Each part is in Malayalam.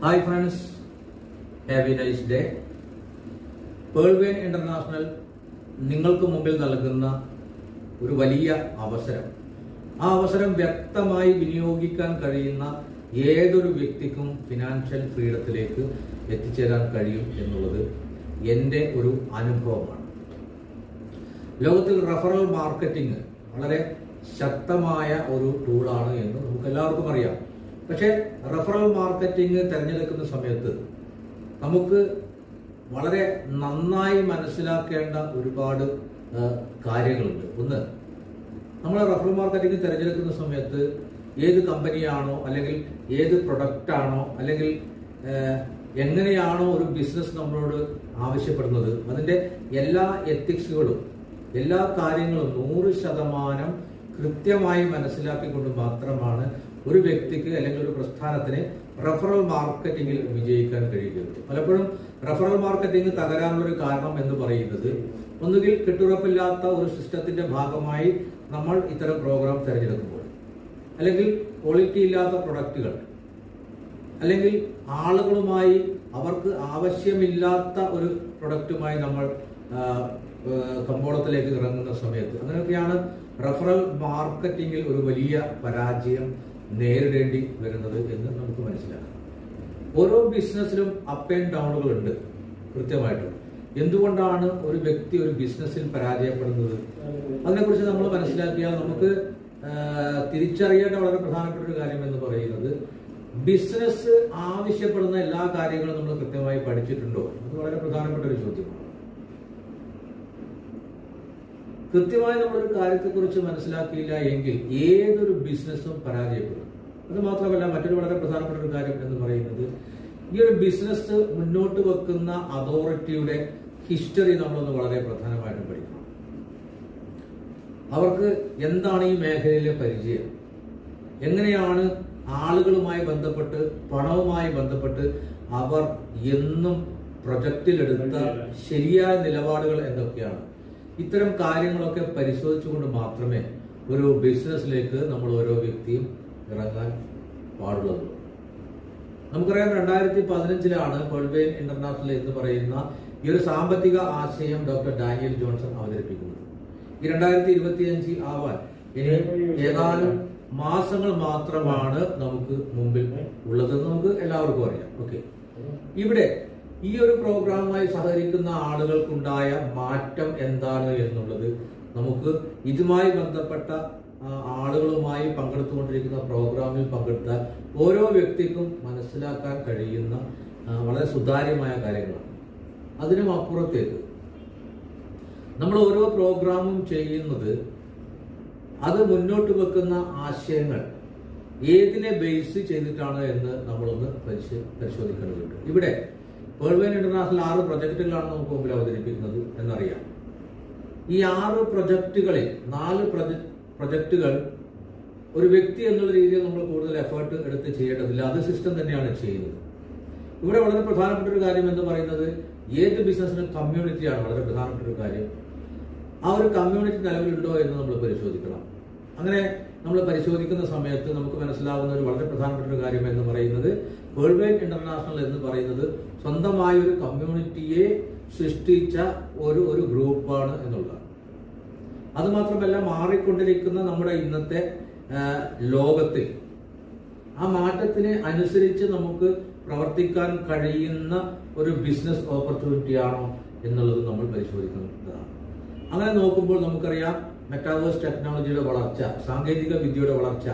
Hi friends have a nice day Pearlvine international നിങ്ങൾക്ക് മുമ്പിൽ നൽകുന്ന ഒരു വലിയ അവസരം. ആ അവസരം വ്യക്തമായി വിനിയോഗിക്കാൻ കഴിയുന്ന ഏതൊരു വ്യക്തിക്കും ഫിനാൻഷ്യൽ ഫ്രീഡത്തിലേക്ക് എത്തിച്ചേരാൻ കഴിയും എന്നുള്ളത് എന്റെ ഒരു അനുഭവമാണ്. ലോകത്തിൽ റഫറൽ മാർക്കറ്റിംഗ് വളരെ ശക്തമായ ഒരു ടൂളാണ് എന്ന് നമുക്ക് എല്ലാവർക്കും അറിയാം. പക്ഷേ റെഫറൽ മാർക്കറ്റിംഗ് തിരഞ്ഞെടുക്കുന്ന സമയത്ത് നമുക്ക് വളരെ നന്നായി മനസ്സിലാക്കേണ്ട ഒരുപാട് കാര്യങ്ങളുണ്ട്. ഒന്ന് നമ്മൾ റെഫറൽ മാർക്കറ്റിംഗ് തിരഞ്ഞെടുക്കുന്ന സമയത്ത് ഏത് കമ്പനിയാണോ അല്ലെങ്കിൽ ഏത് പ്രൊഡക്റ്റാണോ അല്ലെങ്കിൽ എങ്ങനെയാണോ ഒരു ബിസിനസ് നമ്മളോട് ആവശ്യപ്പെടുന്നത് അതിന്റെ എല്ലാ എത്തിക്സുകളും എല്ലാ കാര്യങ്ങളും നൂറ് ശതമാനം കൃത്യമായി മനസ്സിലാക്കിക്കൊണ്ട് മാത്രമാണ് ഒരു വ്യക്തിക്ക് അല്ലെങ്കിൽ ഒരു പ്രസ്ഥാനത്തിന് റഫറൽ മാർക്കറ്റിംഗിൽ വിജയിക്കാൻ കഴിയുന്നത്. പലപ്പോഴും റഫറൽ മാർക്കറ്റിംഗ് തകരാനുള്ളൊരു കാരണം എന്ന് പറയുന്നത് ഒന്നുകിൽ കെട്ടുറപ്പില്ലാത്ത ഒരു സിസ്റ്റത്തിന്റെ ഭാഗമായി നമ്മൾ ഇത്തരം പ്രോഗ്രാം തിരഞ്ഞെടുക്കുമ്പോൾ അല്ലെങ്കിൽ ക്വാളിറ്റി ഇല്ലാത്ത പ്രൊഡക്റ്റുകൾ അല്ലെങ്കിൽ ആളുകളുമായി അവർക്ക് ആവശ്യമില്ലാത്ത ഒരു പ്രൊഡക്റ്റുമായി നമ്മൾ കമ്പോളത്തിലേക്ക് ഇറങ്ങുന്ന സമയത്ത്. അങ്ങനെയൊക്കെയാണ് റഫറൽ മാർക്കറ്റിംഗിൽ ഒരു വലിയ പരാജയം നേരിടേണ്ടി വരുന്നത് എന്ന് നമുക്ക് മനസ്സിലാക്കാം. ഓരോ ബിസിനസ്സിലും അപ്പ് ആൻഡ് ഡൗണുകൾ ഉണ്ട് കൃത്യമായിട്ടും. എന്തുകൊണ്ടാണ് ഒരു വ്യക്തി ഒരു ബിസിനസ്സിൽ പരാജയപ്പെടുന്നത്? അതിനെക്കുറിച്ച് നമ്മൾ മനസ്സിലാക്കിയാൽ നമുക്ക് തിരിച്ചറിയേണ്ട വളരെ പ്രധാനപ്പെട്ട ഒരു കാര്യം എന്ന് പറയുന്നത് ബിസിനസ് ആവശ്യപ്പെടുന്ന എല്ലാ കാര്യങ്ങളും നമ്മൾ കൃത്യമായി പഠിച്ചിട്ടുണ്ടോ? അത് വളരെ പ്രധാനപ്പെട്ട ഒരു ചോദ്യമാണ് കൃത്യമായി നമ്മളൊരു കാര്യത്തെക്കുറിച്ച് മനസ്സിലാക്കിയില്ല എങ്കിൽ ഏതൊരു ബിസിനസ്സും പരാജയപ്പെടും. അത് മാത്രമല്ല മറ്റൊരു വളരെ പ്രധാനപ്പെട്ട ഒരു കാര്യം എന്ന് പറയുന്നത് ഈ ഒരു ബിസിനസ് മുന്നോട്ട് വെക്കുന്ന അതോറിറ്റിയുടെ ഹിസ്റ്ററി നമ്മളൊന്ന് വളരെ പ്രധാനമായിട്ടും പഠിക്കണം. അവർക്ക് എന്താണ് ഈ മേഖലയിലെ പരിചയം? എങ്ങനെയാണ് ആളുകളുമായി ബന്ധപ്പെട്ട് പണവുമായി ബന്ധപ്പെട്ട് അവർ എന്നും പ്രൊജക്റ്റിലെടുത്ത ശരിയായ നിലപാടുകൾ എന്തൊക്കെയാണ്? ഇത്തരം കാര്യങ്ങളൊക്കെ പരിശോധിച്ചുകൊണ്ട് മാത്രമേ ഒരു ബിസിനസ്സിലേക്ക് നമ്മൾ ഓരോ വ്യക്തിയും ഇറങ്ങാൻ പാടുള്ളൂ നമുക്കറിയാം രണ്ടായിരത്തി പതിനഞ്ചിലാണ് കൊൾബെയിൻ ഇന്റർനാഷണൽ എന്ന് പറയുന്ന ഈ ഒരു സാമ്പത്തിക ആശയം ഡോക്ടർ ഡാനിയൽ ജോൺസൺ അവതരിപ്പിക്കുന്നത്. ഈ രണ്ടായിരത്തി ഇരുപത്തിയഞ്ച് ആവാൻ ഇനി ഏതാനും മാസങ്ങൾ മാത്രമാണ് നമുക്ക് മുമ്പിൽ ഉള്ളതെന്ന് നമുക്ക് എല്ലാവർക്കും അറിയാം. ഓക്കെ. ഇവിടെ ഈ ഒരു പ്രോഗ്രാമുമായി സഹകരിക്കുന്ന ആളുകൾക്കുണ്ടായ മാറ്റം എന്താണ് എന്നുള്ളത് നമുക്ക് ഇതുമായി ബന്ധപ്പെട്ട ആളുകളുമായി പങ്കെടുത്തുകൊണ്ടിരിക്കുന്ന പ്രോഗ്രാമിൽ പങ്കെടുത്ത ഓരോ വ്യക്തിക്കും മനസ്സിലാക്കാൻ കഴിയുന്ന വളരെ സുതാര്യമായ കാര്യങ്ങളാണ്. അതിനും അപ്പുറത്തേക്ക് നമ്മൾ ഓരോ പ്രോഗ്രാമും ചെയ്യുന്നത് അത് മുന്നോട്ട് വെക്കുന്ന ആശയങ്ങൾ ഏതിനെ ബേസ് ചെയ്തിട്ടാണ് എന്ന് നമ്മളൊന്ന് പരിശോ പരിശോധിക്കേണ്ടതുണ്ട്. ഇവിടെ പേൾവേൻ ഇന്റർനാഷണൽ ആറ് പ്രൊജക്റ്റുകളാണ് നമുക്ക് മുമ്പിൽ അവതരിപ്പിക്കുന്നത് എന്നറിയാം. ഈ ആറ് പ്രൊജക്റ്റുകളിൽ നാല് പ്രൊജക്ടുകൾ ഒരു വ്യക്തി എന്നുള്ള രീതിയിൽ നമ്മൾ കൂടുതൽ എഫേർട്ട് എടുത്ത് ചെയ്യേണ്ടതില്ല. അത് സിസ്റ്റം തന്നെയാണ് ചെയ്യുന്നത്. ഇവിടെ വളരെ പ്രധാനപ്പെട്ട ഒരു കാര്യം എന്ന് പറയുന്നത് ഏത് ബിസിനസ്സിനും കമ്മ്യൂണിറ്റിയാണ് വളരെ പ്രധാനപ്പെട്ട ഒരു കാര്യം. ആ ഒരു കമ്മ്യൂണിറ്റി നിലവിലുണ്ടോ എന്ന് നമ്മൾ പരിശോധിക്കണം. അങ്ങനെ നമ്മൾ പരിശോധിക്കുന്ന സമയത്ത് നമുക്ക് മനസ്സിലാവുന്ന ഒരു വളരെ പ്രധാനപ്പെട്ട ഒരു കാര്യം എന്ന് പറയുന്നത് വേൾഡ് വൈഡ് ഇന്റർനാഷണൽ എന്ന് പറയുന്നത് സ്വന്തമായ ഒരു കമ്മ്യൂണിറ്റിയെ സൃഷ്ടിച്ച ഒരു ഒരു ഗ്രൂപ്പാണ് എന്നുള്ളതാണ്. അതുമാത്രമല്ല മാറിക്കൊണ്ടിരിക്കുന്ന നമ്മുടെ ഇന്നത്തെ ലോകത്തിൽ ആ മാറ്റത്തിന് അനുസരിച്ച് നമുക്ക് പ്രവർത്തിക്കാൻ കഴിയുന്ന ഒരു ബിസിനസ് ഓപ്പർച്യൂണിറ്റി ആണോ എന്നുള്ളത് നമ്മൾ പരിശോധിക്കുന്നതാണ് അങ്ങനെ നോക്കുമ്പോൾ നമുക്കറിയാം മെറ്റാവേഴ്സ് ടെക്നോളജിയുടെ വളർച്ച സാങ്കേതിക വിദ്യയുടെ വളർച്ച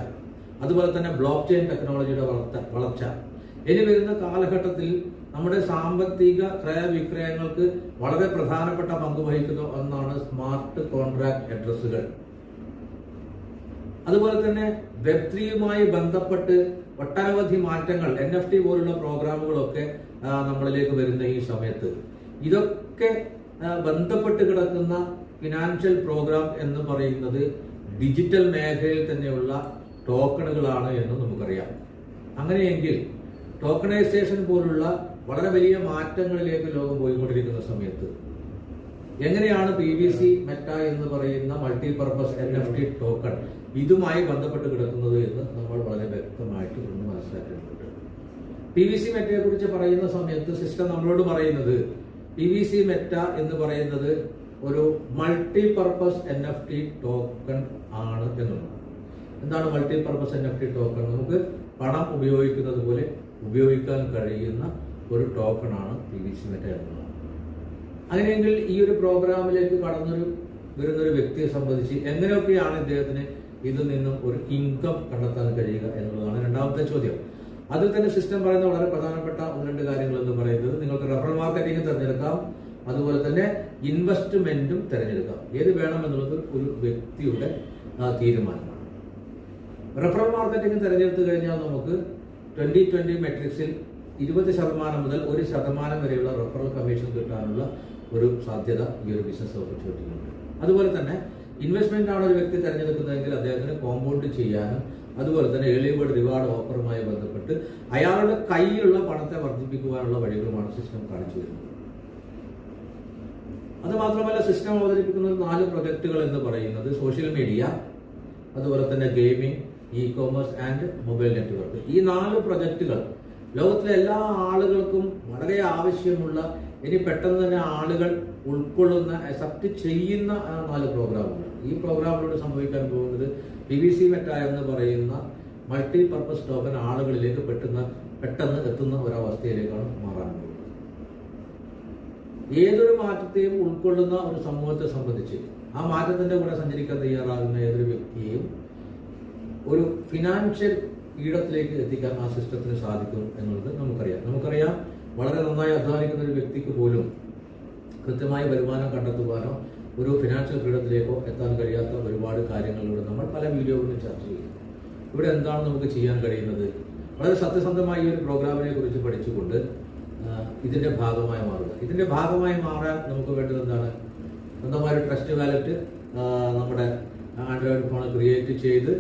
അതുപോലെ തന്നെ ബ്ലോക്ക് ചെയിൻ ടെക്നോളജിയുടെ വളർച്ച വളർച്ച. ഇനി വരുന്ന കാലഘട്ടത്തിൽ നമ്മുടെ സാമ്പത്തിക ക്രയവിക്രയങ്ങൾക്ക് വളരെ പ്രധാനപ്പെട്ട പങ്ക് വഹിക്കുന്ന ഒന്നാണ് സ്മാർട്ട് കോൺട്രാക്ട് അഡ്രസ്സുകൾ അതുപോലെ തന്നെ വെബ് ത്രീയുമായി ബന്ധപ്പെട്ട് ഒട്ടനവധി മാറ്റങ്ങൾ എൻ എഫ് ടി പോലുള്ള പ്രോഗ്രാമുകളൊക്കെ നമ്മളിലേക്ക് വരുന്ന ഈ സമയത്ത്. ഇതൊക്കെ ബന്ധപ്പെട്ട് കിടക്കുന്ന ഫിനാൻഷ്യൽ പ്രോഗ്രാം എന്ന് പറയുന്നത് ഡിജിറ്റൽ മേഖലയിൽ തന്നെയുള്ള ടോക്കണുകളാണ് എന്ന് നമുക്കറിയാം. അങ്ങനെയെങ്കിൽ ടോക്കണൈസേഷൻ പോലുള്ള വളരെ വലിയ മാറ്റങ്ങളിലേക്ക് ലോകം പോയിക്കൊണ്ടിരിക്കുന്ന സമയത്ത് എങ്ങനെയാണ് പി വി സി മെറ്റ എന്ന് പറയുന്ന multi purpose N F T token ഇതുമായി ബന്ധപ്പെട്ട് കിടക്കുന്നത് എന്ന് നമ്മൾ വളരെ വ്യക്തമായിട്ട് ഒന്ന് മനസ്സിലാക്കേണ്ടതുണ്ട്. പി വി സി മെറ്റയെ കുറിച്ച് പറയുന്ന സമയത്ത് സിസ്റ്റം നമ്മളോട് പറയുന്നത് പി വി സി മെറ്റ എന്ന് പറയുന്നത് ഒരു multi purpose N F T token ആണ് എന്നുള്ളത്. എന്താണ് multi purpose N F T token നമുക്ക് പണം ഉപയോഗിക്കുന്നത് പോലെ ഉപയോഗിക്കാൻ കഴിയുന്ന ഒരു ടോക്കൺ ആണ് പി വി സി മെറ്റ എന്നുള്ളത്. അങ്ങനെയെങ്കിൽ ഈ ഒരു പ്രോഗ്രാമിലേക്ക് കടന്നൊരു വരുന്നൊരു വ്യക്തിയെ സംബന്ധിച്ച് എങ്ങനെയൊക്കെയാണ് ഇദ്ദേഹത്തിന് ഇതിൽ നിന്നും ഒരു ഇൻകം കണ്ടെത്താൻ കഴിയുക എന്നുള്ളതാണ് രണ്ടാമത്തെ ചോദ്യം. അതിൽ തന്നെ സിസ്റ്റം പറയുന്ന വളരെ പ്രധാനപ്പെട്ട ഒന്ന് രണ്ട് കാര്യങ്ങൾ എന്ന് പറയുന്നത് നിങ്ങൾക്ക് റെഫറൽ മാർക്കറ്റിംഗ് തിരഞ്ഞെടുക്കാം. അതുപോലെ തന്നെ ഇൻവെസ്റ്റ്മെന്റും തിരഞ്ഞെടുക്കാം. ഏത് വേണം എന്നുള്ളത് ഒരു വ്യക്തിയുടെ തീരുമാനമാണ്. റെഫറൽ മാർക്കറ്റിംഗ് തിരഞ്ഞെടുത്തു കഴിഞ്ഞാൽ നമുക്ക് ട്വന്റി ട്വന്റി മെട്രിക്സിൽ ഇരുപത് ശതമാനം മുതൽ ഒരു ശതമാനം വരെയുള്ള റെഫറൽ കമ്മീഷൻ കിട്ടാനുള്ള ഒരു സാധ്യത ഈ ഒരു ബിസിനസ് ഓപ്പർച്യൂണിറ്റിയിലുണ്ട് അതുപോലെ തന്നെ ഇൻവെസ്റ്റ്മെന്റ് ആണ് ഒരു വ്യക്തി തിരഞ്ഞെടുക്കുന്നതെങ്കിൽ അദ്ദേഹത്തിന് കോമ്പൗണ്ട് ചെയ്യാനും അതുപോലെ തന്നെ ബേർഡ് റിവാർഡ് ഓഫറുമായി ബന്ധപ്പെട്ട് അയാളുടെ കയ്യിലുള്ള പണത്തെ വർദ്ധിപ്പിക്കുവാനുള്ള വഴികളുമാണ് സിസ്റ്റം കാണിച്ചു വരുന്നത് അത് മാത്രമല്ല സിസ്റ്റം അവതരിപ്പിക്കുന്ന നാല് പ്രൊജക്ടുകൾ എന്ന് പറയുന്നത് സോഷ്യൽ മീഡിയ അതുപോലെ തന്നെ gaming e commerce and mobile network ഈ നാല് പ്രൊജക്ടുകൾ ലോകത്തിലെ എല്ലാ ആളുകൾക്കും വളരെ ആവശ്യമുള്ള ഇനി പെട്ടെന്ന് തന്നെ ആളുകൾ ഉൾക്കൊള്ളുന്ന അക്സെപ്റ്റ് ചെയ്യുന്ന നാല് പ്രോഗ്രാമുകൾ ഈ പ്രോഗ്രാമിലൂടെ സംഭവിക്കാൻ പോകുന്നത് പി വി സി മെറ്റ എന്ന് പറയുന്ന മൾട്ടി പർപ്പസ് ടോക്കൺ ആളുകളിലേക്ക് പെട്ടെന്ന് പെട്ടെന്ന് എത്തുന്ന ഒരവസ്ഥയിലേക്കാണ് മാറാൻ പോകുന്നത്. ഏതൊരു മാറ്റത്തെയും ഉൾക്കൊള്ളുന്ന ഒരു സമൂഹത്തെ സംബന്ധിച്ച് ആ മാറ്റത്തിന്റെ കൂടെ സഞ്ചരിക്കാൻ തയ്യാറാകുന്ന ഏതൊരു വ്യക്തിയെയും ഒരു ഫിനാൻഷ്യൽ ഈടത്തിലേക്ക് എത്തിക്കാൻ ആ സിസ്റ്റത്തിന് സാധിക്കും എന്നുള്ളത് നമുക്കറിയാം. നമുക്കറിയാം വളരെ നന്നായി അധ്വാനിക്കുന്ന ഒരു വ്യക്തിക്ക് പോലും കൃത്യമായി വരുമാനം കണ്ടെത്തുവാനോ ഒരു ഫിനാൻഷ്യൽ ഫ്രീഡത്തിലേക്കോ എത്താൻ കഴിയാത്ത ഒരുപാട് കാര്യങ്ങളിലൂടെ നമ്മൾ പല വീഡിയോകളിലും ചർച്ച ചെയ്യും ഇവിടെ എന്താണ് നമുക്ക് ചെയ്യാൻ കഴിയുന്നത്? വളരെ സത്യസന്ധമായി ഈ ഒരു പ്രോഗ്രാമിനെ കുറിച്ച് പഠിച്ചുകൊണ്ട് ആ, ഇതിന്റെ ഭാഗമായി മാറുക. ഇതിന്റെ ഭാഗമായി മാറാൻ നമുക്ക് വേണ്ടത് എന്താണ്? സ്വന്തമായ ട്രസ്റ്റ് വാലറ്റ് നമ്മുടെ ആൻഡ്രോയിഡ് ഫോൺ ക്രിയേറ്റ് ചെയ്ത്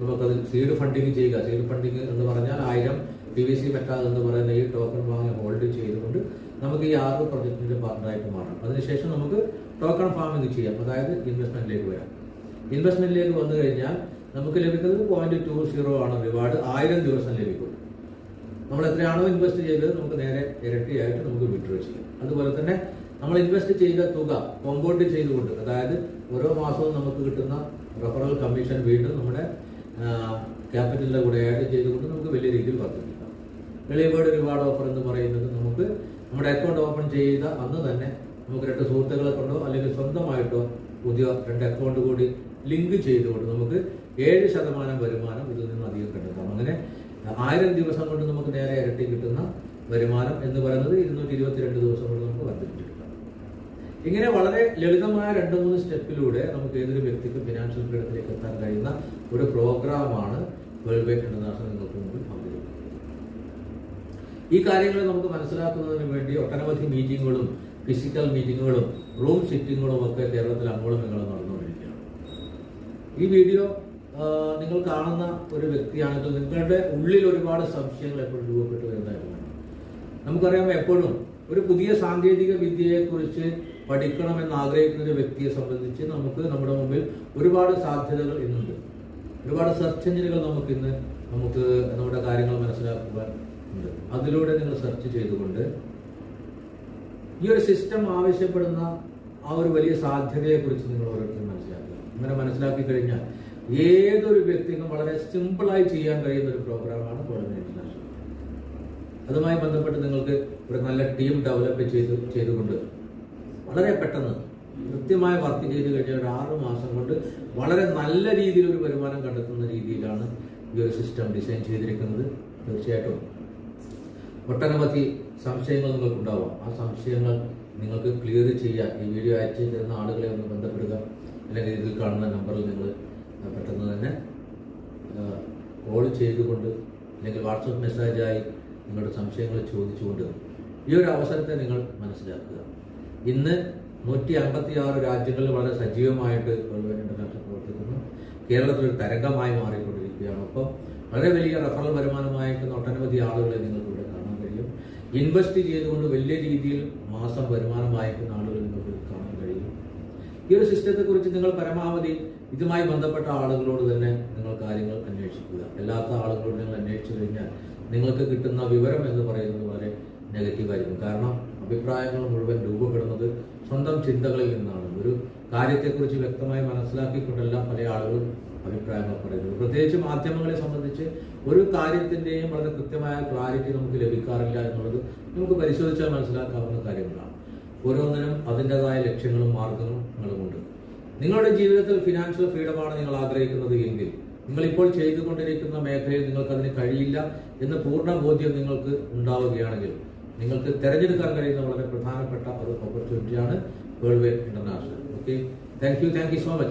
നമുക്കത് സീഡ് ഫണ്ടിങ് ചെയ്യുക. സീഡ് ഫണ്ടിങ് എന്ന് പറഞ്ഞാൽ ആയിരം പി വി സി മെറ്റ എന്ന് പറയുന്ന ഈ ടോക്കൺ വാങ്ങി ഹോൾഡ് ചെയ്തുകൊണ്ട് നമുക്ക് ഈ ആറ് പ്രൊജക്ടിന്റെ പാർട്ണറായിട്ട് മാറാം. അതിനുശേഷം നമുക്ക് ടോക്കൺ ഫാമിംഗ് ചെയ്യാം. അതായത് ഇൻവെസ്റ്റ്മെന്റിലേക്ക് വരാം. ഇൻവെസ്റ്റ്മെന്റിലേക്ക് വന്നു കഴിഞ്ഞാൽ നമുക്ക് ലഭിക്കുന്നത് പോയിന്റ് ടു സീറോ ആണ്. റിവാർഡ് ആയിരം ദിവസം ലഭിക്കും. നമ്മൾ എത്രയാണോ ഇൻവെസ്റ്റ് ചെയ്തത് നമുക്ക് നേരെ ഇരട്ടിയായിട്ട് നമുക്ക് വിഡ്രോ ചെയ്യാം. അതുപോലെ തന്നെ നമ്മൾ ഇൻവെസ്റ്റ് ചെയ്ത തുക കോമ്പൗണ്ട് ചെയ്തുകൊണ്ട് അതായത് ഓരോ മാസവും നമുക്ക് കിട്ടുന്ന റഫറൽ കമ്മീഷൻ വീണ്ടും നമ്മുടെ ക്യാപിറ്റലിന്റെ കൂടെ ആഡ് ചെയ്തുകൊണ്ട് നമുക്ക് വലിയ രീതിയിൽ വർദ്ധിപ്പിക്കാം. എളിയബേർഡ് റിവാർഡ് ഓഫർ എന്ന് പറയുന്നത് നമുക്ക് നമ്മുടെ അക്കൗണ്ട് ഓപ്പൺ ചെയ്ത അന്ന് തന്നെ നമുക്ക് രണ്ട് സുഹൃത്തുക്കളെ കൊണ്ടോ അല്ലെങ്കിൽ സ്വന്തമായിട്ടോ പുതിയ രണ്ട് അക്കൗണ്ട് കൂടി ലിങ്ക് ചെയ്തുകൊണ്ട് നമുക്ക് ഏഴ് ശതമാനം വരുമാനം ഇതിൽ നിന്ന് അധികം കണ്ടെത്താം. അങ്ങനെ ആയിരം ദിവസം കൊണ്ട് നമുക്ക് നേരെ ഇരട്ടി കിട്ടുന്ന വരുമാനം എന്ന് പറയുന്നത് ഇരുന്നൂറ്റി ഇരുപത്തിരണ്ട് ദിവസം കൊണ്ട് നമുക്ക് വർദ്ധിപ്പിച്ചെടുക്കാം ഇങ്ങനെ വളരെ ലളിതമായ രണ്ട് മൂന്ന് സ്റ്റെപ്പിലൂടെ നമുക്ക് ഏതൊരു വ്യക്തിക്കും ഫിനാൻഷ്യൽ ഫ്രീഡത്തിലേക്ക് എത്താൻ കഴിയുന്ന ഒരു പ്രോഗ്രാമാണ് വേൾഡ് ബാങ്ക് ഇന്റർനാഷണൽ നിങ്ങൾക്ക് മുമ്പിൽ അവതരിപ്പിക്കുന്നത് ഈ കാര്യങ്ങൾ നമുക്ക് മനസ്സിലാക്കുന്നതിന് വേണ്ടി ഒട്ടനവധി മീറ്റിങ്ങുകളും ഫിസിക്കൽ മീറ്റിങ്ങുകളും റൂം സിറ്റിങ്ങുകളും ഒക്കെ കേരളത്തിൽ അങ്ങോളം ഇങ്ങോളം നടന്നുകൊണ്ടിരിക്കുകയാണ്. ഈ വീഡിയോ നിങ്ങൾ കാണുന്ന ഒരു വ്യക്തിയാണെങ്കിൽ നിങ്ങളുടെ ഉള്ളിൽ ഒരുപാട് സംശയങ്ങൾ എപ്പോഴും രൂപപ്പെട്ടു വരുന്നതായിട്ടാണ് നമുക്കറിയാം എപ്പോഴും ഒരു പുതിയ സാങ്കേതിക വിദ്യയെക്കുറിച്ച് പഠിക്കണമെന്ന് ആഗ്രഹിക്കുന്ന ഒരു വ്യക്തിയെ സംബന്ധിച്ച് നമുക്ക് നമ്മുടെ മുമ്പിൽ ഒരുപാട് സാധ്യതകൾ ഇന്നുണ്ട്. ഒരുപാട് സെർച്ച് എഞ്ചിനുകൾ നമുക്ക് ഇന്ന് നമുക്ക് നമ്മുടെ കാര്യങ്ങൾ മനസ്സിലാക്കുവാൻ ഉണ്ട്. അതിലൂടെ നിങ്ങൾ സെർച്ച് ചെയ്തുകൊണ്ട് ഈ ഒരു സിസ്റ്റം ആവശ്യപ്പെടുന്ന ആ ഒരു വലിയ സാധ്യതയെക്കുറിച്ച് നിങ്ങൾ ഓരോരുത്തരും മനസ്സിലാക്കുക. അങ്ങനെ മനസ്സിലാക്കി കഴിഞ്ഞാൽ ഏതൊരു വ്യക്തിക്കും വളരെ സിമ്പിളായി ചെയ്യാൻ കഴിയുന്ന ഒരു പ്രോഗ്രാമാണ് ഇന്റർനാഷണൽ അതുമായി ബന്ധപ്പെട്ട് നിങ്ങൾക്ക് ഒരു നല്ല ടീം ഡെവലപ്പ് ചെയ്ത് ചെയ്തുകൊണ്ട് വളരെ പെട്ടെന്ന് കൃത്യമായ വർക്ക് ചെയ്ത് കഴിഞ്ഞ ഒരു ആറ് മാസം കൊണ്ട് വളരെ നല്ല രീതിയിൽ ഒരു വരുമാനം കണ്ടെത്തുന്ന രീതിയിലാണ് ഈ ഒരു സിസ്റ്റം ഡിസൈൻ ചെയ്തിരിക്കുന്നത്. തീർച്ചയായിട്ടും. ഒട്ടനവധി സംശയങ്ങൾ നിങ്ങൾക്കുണ്ടാവാം. ആ സംശയങ്ങൾ നിങ്ങൾക്ക് ക്ലിയർ ചെയ്യാൻ ഈ വീഡിയോ അയച്ചു തരുന്ന ആളുകളെ ഒന്ന് ബന്ധപ്പെടുക. അല്ലെങ്കിൽ ഇതിൽ കാണുന്ന നമ്പറിൽ നിങ്ങൾ പെട്ടെന്ന് തന്നെ കോൾ ചെയ്തുകൊണ്ട് അല്ലെങ്കിൽ വാട്സപ്പ് മെസ്സേജായി നിങ്ങളുടെ സംശയങ്ങൾ ചോദിച്ചുകൊണ്ട് ഈ ഒരു അവസരത്തെ നിങ്ങൾ മനസ്സിലാക്കുക. ഇന്ന് നൂറ്റി അമ്പത്തി ആറ് രാജ്യങ്ങളിൽ വളരെ സജീവമായിട്ട് ഗവൺമെന്റ് ബാങ്ക് ഇന്റർനാഷണൽ പ്രവർത്തിക്കുന്നു. കേരളത്തിൽ ഒരു തരംഗമായി മാറിക്കൊണ്ടിരിക്കുകയാണ്. ഒപ്പം വളരെ വലിയ റഫറൽ വരുമാനമായിരിക്കുന്ന ഒട്ടനവധി ആളുകളെ നിങ്ങൾക്ക് ഇവിടെ കാണാൻ കഴിയും. ഇൻവെസ്റ്റ് ചെയ്തുകൊണ്ട് വലിയ രീതിയിൽ മാസം വരുമാനം ആളുകളെ നിങ്ങൾക്ക് കാണാൻ ഈ ഒരു സിസ്റ്റത്തെ കുറിച്ച് നിങ്ങൾ പരമാവധി ഇതുമായി ബന്ധപ്പെട്ട ആളുകളോട് തന്നെ നിങ്ങൾ കാര്യങ്ങൾ അന്വേഷിക്കുക. അല്ലാത്ത ആളുകളോട് നിങ്ങൾ അന്വേഷിച്ചു കഴിഞ്ഞാൽ നിങ്ങൾക്ക് കിട്ടുന്ന വിവരം എന്ന് പറയുന്നത് വളരെ നെഗറ്റീവായിരിക്കും കാരണം അഭിപ്രായങ്ങൾ മുഴുവൻ രൂപപ്പെടുന്നത് സ്വന്തം ചിന്തകളിൽ നിന്നാണ്. ഒരു കാര്യത്തെക്കുറിച്ച് വ്യക്തമായി മനസ്സിലാക്കിക്കൊണ്ടല്ല പല ആളുകളും അഭിപ്രായങ്ങൾ പറയുന്നത്. പ്രത്യേകിച്ച് മാധ്യമങ്ങളെ സംബന്ധിച്ച് ഒരു കാര്യത്തിന്റെയും വളരെ കൃത്യമായ ക്ലാരിറ്റി നമുക്ക് ലഭിക്കാറില്ല എന്നുള്ളത് നമുക്ക് പരിശോധിച്ചാൽ മനസ്സിലാക്കാവുന്ന കാര്യങ്ങളാണ് ഓരോന്നിനും അതിന്റെതായ ലക്ഷ്യങ്ങളും മാർഗങ്ങളുമുണ്ട് നിങ്ങളുടെ ജീവിതത്തിൽ ഫിനാൻഷ്യൽ ഫ്രീഡമാണ് നിങ്ങൾ ആഗ്രഹിക്കുന്നത് എങ്കിൽ നിങ്ങൾ ഇപ്പോൾ ചെയ്തുകൊണ്ടിരിക്കുന്ന മേഖലയിൽ നിങ്ങൾക്ക് അതിന് കഴിയില്ല എന്ന് പൂർണ ബോധ്യം നിങ്ങൾക്ക് ഉണ്ടാവുകയാണെങ്കിൽ നിങ്ങൾക്ക് തിരഞ്ഞെടുക്കാൻ കഴിയുന്ന വളരെ പ്രധാനപ്പെട്ട ഒരു ഓപ്പർച്യൂണിറ്റിയാണ് world way international okay thank you thank you so much